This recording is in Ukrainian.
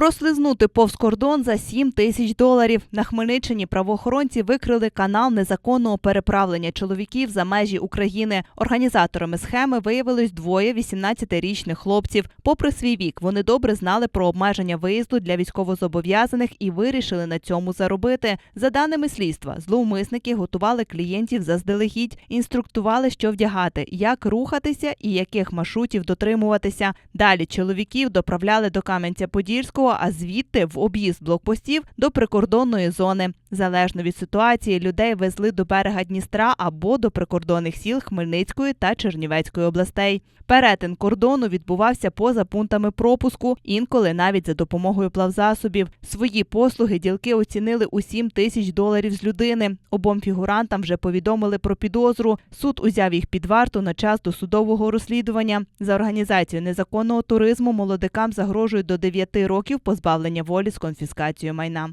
Прослизнути повз кордон за 7 тисяч доларів. На Хмельниччині правоохоронці викрили канал незаконного переправлення чоловіків за межі України. Організаторами схеми виявилось двоє 18-річних хлопців. Попри свій вік, вони добре знали про обмеження виїзду для військовозобов'язаних і вирішили на цьому заробити. За даними слідства, зловмисники готували клієнтів заздалегідь, інструктували, що вдягати, як рухатися і яких маршрутів дотримуватися. Далі чоловіків доправляли до Кам'янця-Подільського, а звідти в об'їзд блокпостів до прикордонної зони. Залежно від ситуації, людей везли до берега Дністра або до прикордонних сіл Хмельницької та Чернівецької областей. Перетин кордону відбувався поза пунктами пропуску, інколи навіть за допомогою плавзасобів. Свої послуги ділки оцінили у 7 тисяч доларів з людини. Обом фігурантам вже повідомили про підозру. Суд узяв їх під варту на час досудового розслідування. За організацію незаконного туризму молодикам загрожують до 9 років позбавлення волі з конфіскацією майна.